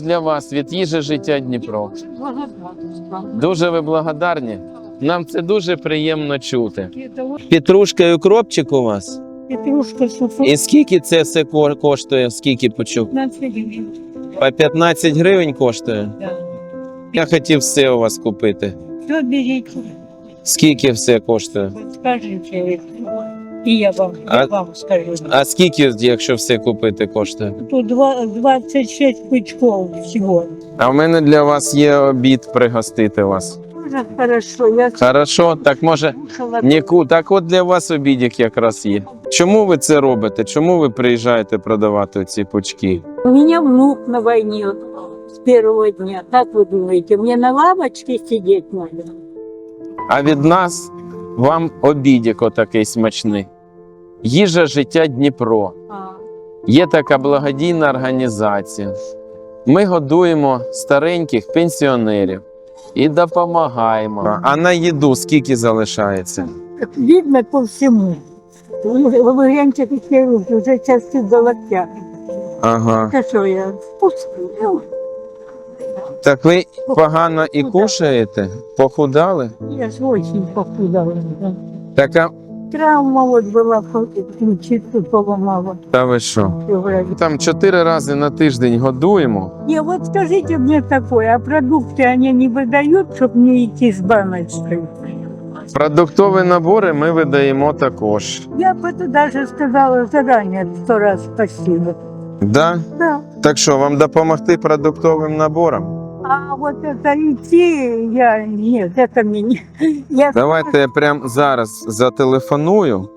Для вас від їжі життя Дніпро. Дуже ви благодарні. Нам це дуже приємно чути. Петрушка і укропчик у вас. Петрушка, супер. І скільки це все коштує? Скільки почув? 15 гривен. По 15 гривень коштує. Да. Я хотів все у вас купити. Все Скільки все коштує? скажите. И я вам, А- я вам скажу. А скільки, якщо все купити, коштує? Тут два- 26 пучков всего. А в мене для вас є обід пригостити вас. Уже хорошо, я Хорошо, так може слушала. Ніку, так от для вас обідік якраз є. Чому ви це робите? Чому ви приїжджаєте продавати ці пучки? У меня внук на войне с первого дня. Как вы думаете, мне на лавочке сидеть надо? А від нас вам обідік отакий смачний. Їжа життя Дніпро. А, Є така благодійна організація. Ми годуємо стареньких пенсіонерів і допомагаємо. А на їду скільки залишається? как видно по всему. Вы, вы гляньте, какие руки, уже части до локтя. Ага. Это что я? Пустую. Так ви погано і кушаєте? Похудали? Я ж очень похудала. да. Така, Травма вот была, ключицу поломала. та ви що? в феврале. Там чотири рази на тиждень годуємо. Не, вот скажите мне такое, а продукты они не выдают, чтобы мне идти с баночкой? Продуктові набори ми видаємо також. Я бы это даже сказала заранее сто раз спасибо. Да? Да. Так що, вам допомогти продуктовим набором? А вот это идти, я, нет, это мне не... Я Давайте я прямо зараз зателефоную